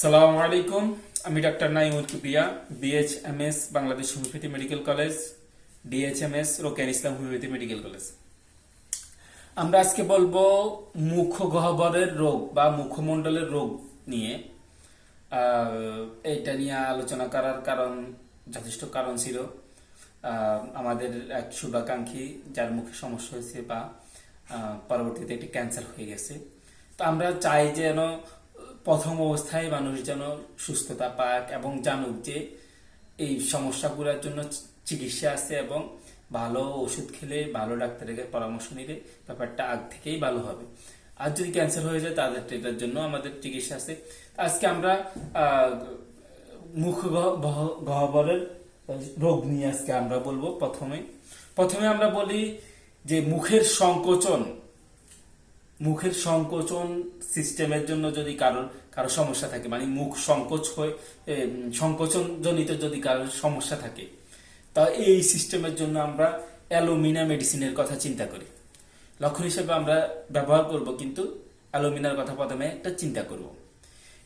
সালামু আলাইকুম। আমি doctor Naimul কিপ্রিয়া BHMS Bangladesh homeopathy medical college DHMS রোকেন ইসলাম হোমিওপ্যাথি মেডিকেল কলেজ। আমরা আজকে বলব মুখ গহ্বরের রোগ বা মুখমণ্ডলের রোগ নিয়ে। এইটা নিয়ে আলোচনা করার কারণ, যথেষ্ট কারণ ছিল। আমাদের এক শুভাকাঙ্ক্ষী যার মুখে সমস্যা হয়েছে বা পরবর্তীতে একটি ক্যান্সার হয়ে গেছে। তো আমরা চাই যেন প্রথম অবস্থায় মানুষ যেন সুস্থতা পাক এবং জানুক যে এই সমস্যাগুলোর জন্য চিকিৎসা আছে এবং ভালো ওষুধ খেলে, ভালো ডাক্তারের পরামর্শ নিলে ব্যাপারটা আগ থেকেই ভালো হবে। আর যদি ক্যান্সার হয়ে যায়, তাদের এটার জন্য আমাদের চিকিৎসা আছে। আজকে আমরা মুখ গহ- গহ্বরের রোগ নিয়ে আজকে আমরা বলব প্রথমে। প্রথমে আমরা বলি যে মুখের সংকোচন মুখের সংকোচন সিস্টেমের জন্য যদি কারোর, কারও সমস্যা থাকে মানে মুখ সংকোচ হয়ে সংকোচন জনিত যদি কারোর সমস্যা থাকে, তা এই সিস্টেমের জন্য আমরা অ্যালোমিনা মেডিসিনের কথা চিন্তা করি। লক্ষণ হিসেবে আমরা ব্যবহার করব, কিন্তু অ্যালোমিনার কথা প্রথমে একটা চিন্তা করব।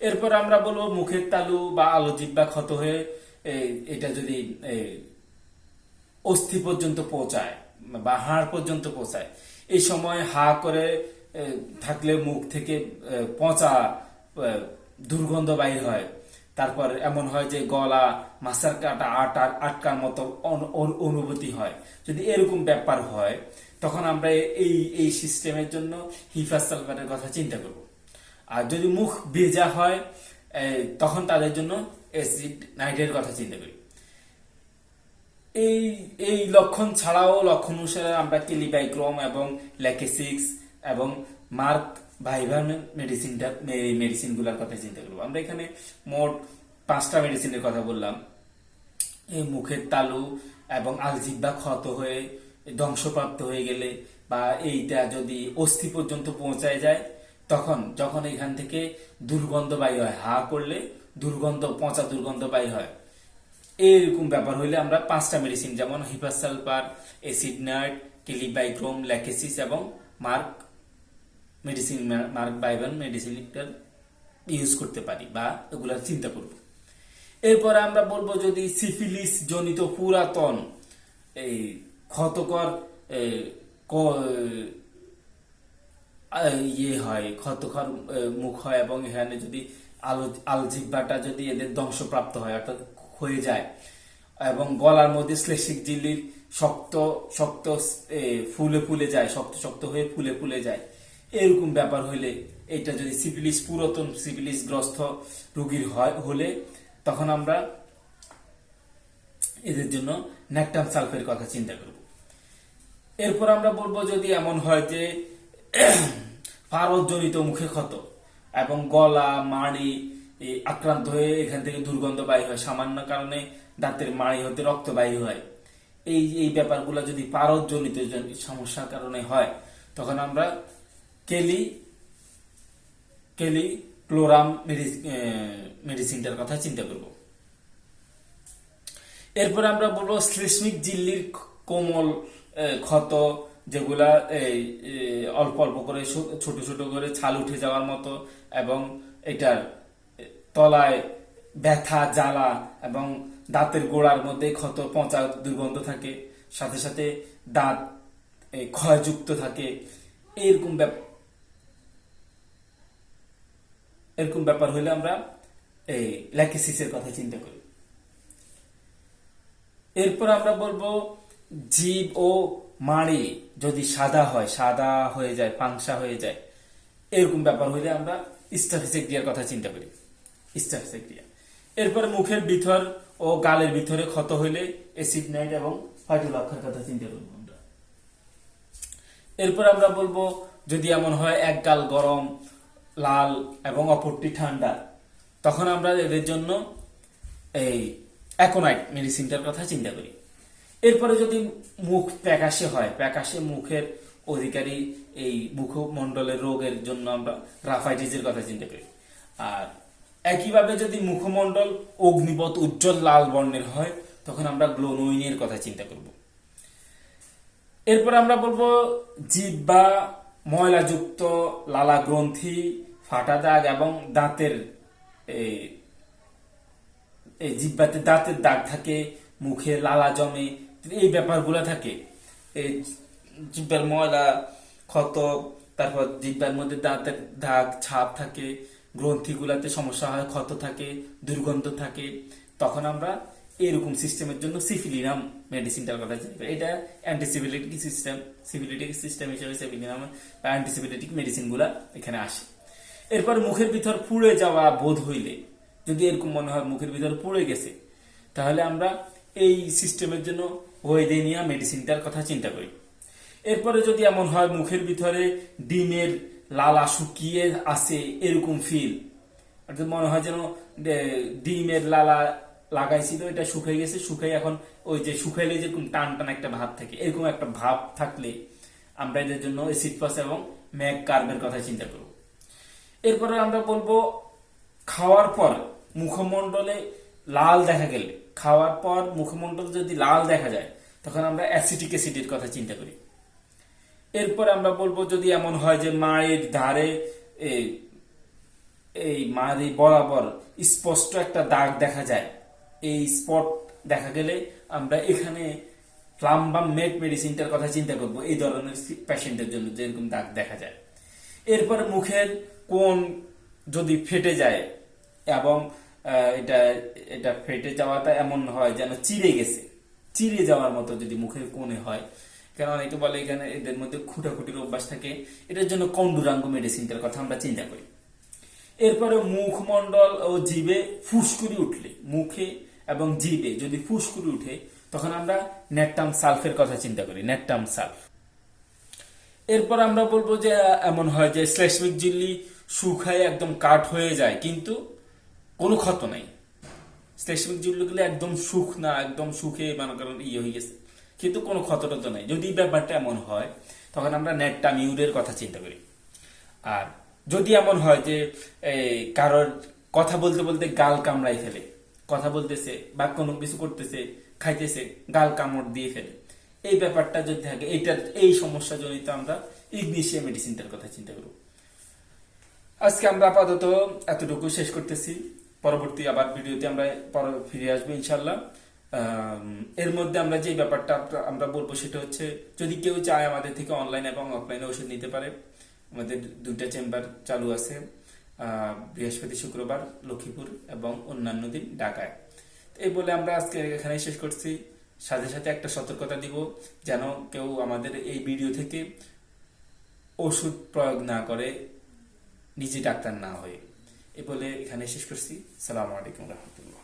এরপর আমরা বলব মুখের তালু বা আলো জিব্বা ক্ষত হয়ে এটা যদি অস্থি পর্যন্ত পৌঁছায় বা হাড় পর্যন্ত পৌঁছায়, এই সময় হা করে থাকলে মুখ থেকে পচা দুর্গন্ধ বাইর হয়। তারপর এমন হয় যে গলা, মাছের কাটা আটার আটকার মতো অন- অন- অনুভূতি হয়। যদি এরকম ব্যাপার হয়, তখন আমরা এই এই সিস্টেমের জন্য হিফাস সালফারের কথা চিন্তা করব। আর যদি মুখ ভেজা হয় তখন তাদের জন্য অ্যাসিড নাইটের কথা চিন্তা করি। এই এই লক্ষণ ছাড়াও লক্ষণ অনুসারে আমরা টেলিবাইক্রম এবং ল্যাকেসিক্স এবং মার্ক ভাইভার মেডিসিনটা এই মেডিসিনগুলোর কথা চিন্তা করব। আমরা এখানে মোট পাঁচটা মেডিসিনের কথা বললাম। এই মুখের তালু এবং আলজিব্বা ক্ষত হয়ে, ধ্বংসপ্রাপ্ত হয়ে গেলে বা এইটা যদি অস্থি পর্যন্ত পৌঁছায় যায়, তখন, যখন এখান থেকে দুর্গন্ধ বায়ু হয়, হা করলে দুর্গন্ধ, পচা দুর্গন্ধ বায়ু হয়। এরকম ব্যাপার হইলে আমরা পাঁচটা মেডিসিন যেমন hepar sulph acid nit, kali bichrome, lachesis এবং মার্ক মেডিসিন মার্ক বাইবান মেডিসিনটা ইউজ করতে পারি বা এগুলার চিন্তা করব। এরপর আমরা বলব যদি সিফিলিস জনিত পুরাতন, এই ক্ষতকর ইয়ে হয়, ক্ষতকর মুখ হয় এবং এখানে যদি আলো আলজিব্বাটা যদি এদের ধ্বংসপ্রাপ্ত হয় অর্থাৎ হয়ে যায় এবং গলার মধ্যে শ্লেষিক জিল্লির শক্ত শক্ত ফুলে ফুলে যায়, শক্ত শক্ত হয়ে ফুলে ফুলে যায়। এরকম ব্যাপার হইলে এটা যদি সিপিলিস পুরাতন সিপিলিস গ্রস্ত রোগীর হয়, হলে তখন আমরা এদের জন্য ন্যাকটাম সালফের কথা চিন্তা করব। এরপর আমরা বলব যদি এমন হয় যে ফারজনিত মুখে ক্ষত এবং গলা, মাড়ি আক্রান্ত হয়ে এখান থেকে দুর্গন্ধ বায়ু হয়, সামান্য কারণে দাঁতের মাড়ি হতে রক্ত বায়ু হয়, এই এই ব্যাপারগুলো যদি পারদজনিত সমস্যার কারণে হয়, তখন আমরা কেলি কেলি ক্লোরাম মেডিসিনটার কথা চিন্তা করব। এরপর আমরা বলব শ্লেষ্মিক জিল্লির কোমল ক্ষত যেগুলা এই, অল্প অল্প করে ছোট ছোট করে ছাল উঠে যাওয়ার মতো এবং এটার তলায় ব্যথা জ্বালা এবং দাঁতের গোড়ার মধ্যে ক্ষত পচা দুর্গন্ধ থাকে। সাথে সাথে দাঁত ক্ষয়যুক্ত থাকে। এরকম ব্যাপার এরকম ব্যাপার হলে আমরা এই ল্যাকিসিসের কথা চিন্তা করি। এরপর আমরা বলব, জীব ও মাড়ি যদি সাদা হয়, সাদা হয়ে যায় পাংসা হয়ে যায়, এরকম ব্যাপার হইলে আমরা স্টাফিসেক্রিয়ার কথা চিন্তা করি। স্টাফিসেক্রিয়া। এরপরে মুখের ভিতর ও গালের ভিতরে ক্ষত হইলে অ্যাসিড নাইট এবং ফাইটোলাক্ষার কথা চিন্তা করব আমরা। এরপর আমরা বলব, যদি এমন হয়, এক গাল গরম লাল এবং অপরটি ঠান্ডা। তখন আমরা এদের জন্য এই অ্যাকোনাইট মেডিসিনটার কথা চিন্তা করি। এরপরে যদি মুখ প্যাকাশে হয়, প্যাকাশে মুখের অধিকারী এই মুখমণ্ডলের রোগের জন্য আমরা রাফাইটিসের কথা চিন্তা করি। আর একইভাবে যদি মুখমণ্ডল অগ্নিপথ উজ্জ্বল লাল বর্ণের হয়, তখন আমরা গ্লোনোইনের কথা চিন্তা করব। এরপর আমরা বলব জিব্বা ময়লাযুক্ত লালা গ্রন্থি ফাটা দাগ এবং দাঁতের এই জিব্বাতে দাঁতের দাগ থাকে, মুখে লালা জমে, এই ব্যাপারগুলো থাকে। এই জিব্বার ময়লা, ক্ষত, তারপর জিব্বার মধ্যে দাঁতের দাগ, ছাপ থাকে, গ্রন্থিগুলাতে সমস্যা হয়, ক্ষত থাকে, দুর্গন্ধ থাকে, তখন আমরা এরকম সিস্টেমের জন্য সিফিলিনাম মেডিসিনটার কথা জানি এটা অ্যান্টিসিবিলিটিক সিস্টেম সিভিলিটিক সিস্টেম হিসেবে সিফিলিনাম বা অ্যান্টিসিবিলিটিক মেডিসিনগুলা এখানে আসে। এরপর মুখের ভিতর পুড়ে যাওয়া বোধ হইলে, যদি এরকম মনে হয় মুখের ভিতর পুড়ে গেছে, তাহলে আমরা এই সিস্টেমের জন্য ওয়েদেনিয়া মেডিসিনটার কথা চিন্তা করি। এরপরে যদি এমন হয় মুখের ভিতরে ডিমের লালা শুকিয়ে আসে এরকম ফিল অর্থাৎ মনে হয় যেন ডিমের লালা লাগাইছিল এটা শুকিয়ে গেছে, শুকাই এখন ওই যে শুকাইলে যেরকম টান টান একটা ভাব থাকে, এরকম একটা ভাব থাকলে আমরা এদের জন্য এসিড পাস এবং ম্যাক কার্বের কথা চিন্তা করব এরপরে আমরা বলব খাওয়ার পর মুখমণ্ডলে লাল দেখা গেলে, খাওয়ার পর মুখমণ্ডল যদি লাল দেখা যায়, তখন আমরা অ্যাসিটিক অ্যাসিডের কথা চিন্তা করি। এরপর আমরা বলব যদি এমন হয় যে মায়ের ধারে এই মায়ের বরাবর স্পষ্ট একটা দাগ দেখা যায়, এই স্পট দেখা গেলে আমরা এখানে প্লাম্বাম মেট মেডিসিনটার কথা চিন্তা করব, এই ধরনের পেশেন্টের জন্য যেরকম দাগ দেখা যায়। এরপর মুখের কোন যদি ফেটে যায় এবং এটা এটা ফেটে যাওয়াটা এমন হয় যেন চিড়ে গেছে। চিড়ে যাওয়ার মতো যদি মুখের কোণে হয়। কারণ অনেকে বলে এখানে এদের মধ্যে খুঁটাখুটির অভ্যাস থাকে। এটার জন্য কন্ডুরাঙ্গ মেডিসিনটার কথা আমরা চিন্তা করি। এরপরে মুখমণ্ডল ও জিভে ফুসকুড়ি উঠলে, মুখে এবং জিভে যদি ফুসকুড়ি উঠে, তখন আমরা নেটটাম সালফের কথা চিন্তা করি, নেটটাম সালফ। এরপর আমরা বলব যে এমন হয় যে, শ্লেষ্মিক ঝিল্লি শুকায় একদম কাঠ হয়ে যায়, কিন্তু কোনো ক্ষত নাই। শ্লেষ্মিক ঝিল্লিগুলো একদম সুখ না, একদম সুখে মনে করেন ইয়ে হয়ে গেছে। কিন্তু কোনো ক্ষত তো নাই। যদি ব্যাপারটা এমন হয়, তখন আমরা নেটটা মিউরের কথা চিন্তা করি। আর যদি এমন হয় যে কারোর কথা বলতে বলতে গাল কামড়াই ফেলে, কথা বলতেছে, বা কোনো কিছু করতেছে, খাইতেছে, গাল কামড় দিয়ে ফেলে, এই ব্যাপারটা যদি থাকে, এইটার, এই সমস্যা জনিত আমরা ইগনিশিয়া মেডিসিনটার কথা চিন্তা করব। আজকে আমরা আপাতত এতটুকু শেষ করতেছি। পরবর্তী আবার ভিডিওতে আমরা ফিরে আসব ইনশাল্লাহ এর মধ্যে আমরা যে ব্যাপারটা আমরা- বলব সেটা হচ্ছে, যদি কেউ চায় আমাদের থেকে অনলাইন এবং অফলাইনে ওষুধ নিতে পারে, আমাদের দুইটা চেম্বার চালু আছে বৃহস্পতি শুক্রবার লক্ষ্মীপুর এবং অন্যান্য দিন ঢাকায়। এই বলে আমরা আজকে এখানে শেষ করছি। সাথে সাথে একটা সতর্কতা দিব, যেন কেউ আমাদের এই ভিডিও থেকে ওষুধ প্রয়োগ না করে নিজে ডাক্তার না হয়ে। এ বলে এখানে শেষ করছি। সালাম আলাইকুম রহমতুল্লাহ।